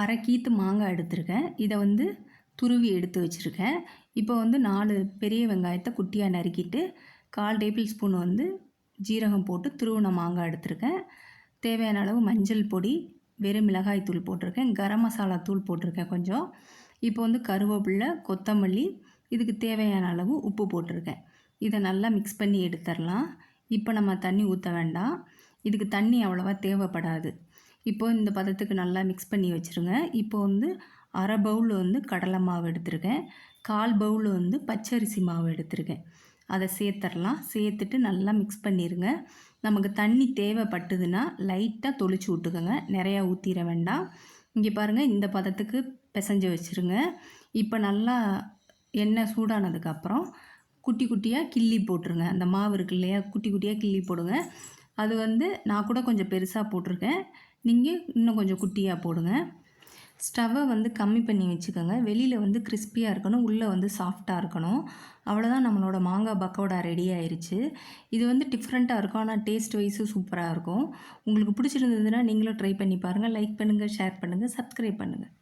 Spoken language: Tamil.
அரை கீத்து மாங்காய் எடுத்திருக்கேன். இதை வந்து துருவி எடுத்து வச்சுருக்கேன். இப்போ வந்து நாலு பெரிய வெங்காயத்தை குட்டியாக நறுக்கிட்டு கால் டேபிள் ஸ்பூன் வந்து ஜீரகம் போட்டு துருவின மாங்காய் எடுத்திருக்கேன். தேவையான அளவு மஞ்சள் பொடி வெறும் மிளகாய் தூள் போட்டிருக்கேன். கரம் மசாலா தூள் போட்டிருக்கேன் கொஞ்சம். இப்போ வந்து கருவேப்பிலை கொத்தமல்லி இதுக்கு தேவையான அளவு உப்பு போட்டிருக்கேன். இதை நல்லா மிக்ஸ் பண்ணி எடுத்துடலாம். இப்போ நம்ம தண்ணி ஊற்ற வேண்டாம். இதுக்கு தண்ணி அவ்வளோவா தேவைப்படாது. இப்போ இந்த பதத்துக்கு நல்லா மிக்ஸ் பண்ணி வச்சுருங்க. இப்போ வந்து அரை பவுல் வந்து கடலை மாவு எடுத்திருக்கேன். கால் பவுல் வந்து பச்சரிசி மாவு எடுத்திருக்கேன். அதை சேர்த்துடலாம் சேர்த்துட்டு நல்லா மிக்ஸ் பண்ணிடுங்க நமக்கு தண்ணி தேவைப்பட்டதுன்னா லைட்டாக தொளிச்சு விட்டுக்கோங்க. நிறையா ஊற்றிட வேண்டாம். இங்கே பாருங்கள் இந்த பதத்துக்கு பிசைஞ்சு வச்சுருங்க. இப்போ நல்லா எண்ணெய் சூடானதுக்கப்புறம் குட்டி குட்டியாக கிள்ளி போட்டுருங்க. அந்த மாவு இருக்கு இல்லையா குட்டி குட்டியாக கிள்ளி போடுங்க. அது வந்து நான் கூட கொஞ்சம் பெருசாக போட்டிருக்கேன். நீங்கள் இன்னும் கொஞ்சம் குட்டியாக போடுங்க. ஸ்டவ்வை வந்து கம்மி பண்ணி வச்சுக்கோங்க. வெளியில் வந்து கிறிஸ்பியாக இருக்கணும். உள்ளே வந்து சாஃப்டாக இருக்கணும். அவ்வளோதான் நம்மளோட மாங்காய் பக்கோடா ரெடி ஆயிடுச்சு இது வந்து டிஃப்ரெண்ட்டாக இருக்கும். ஆனால் டேஸ்ட் வைஸும் சூப்பராக இருக்கும். உங்களுக்கு பிடிச்சிருந்ததுன்னா நீங்களும் ட்ரை பண்ணி பாருங்கள் லைக் பண்ணுங்கள் ஷேர் பண்ணுங்கள் சப்ஸ்கிரைப் பண்ணுங்கள்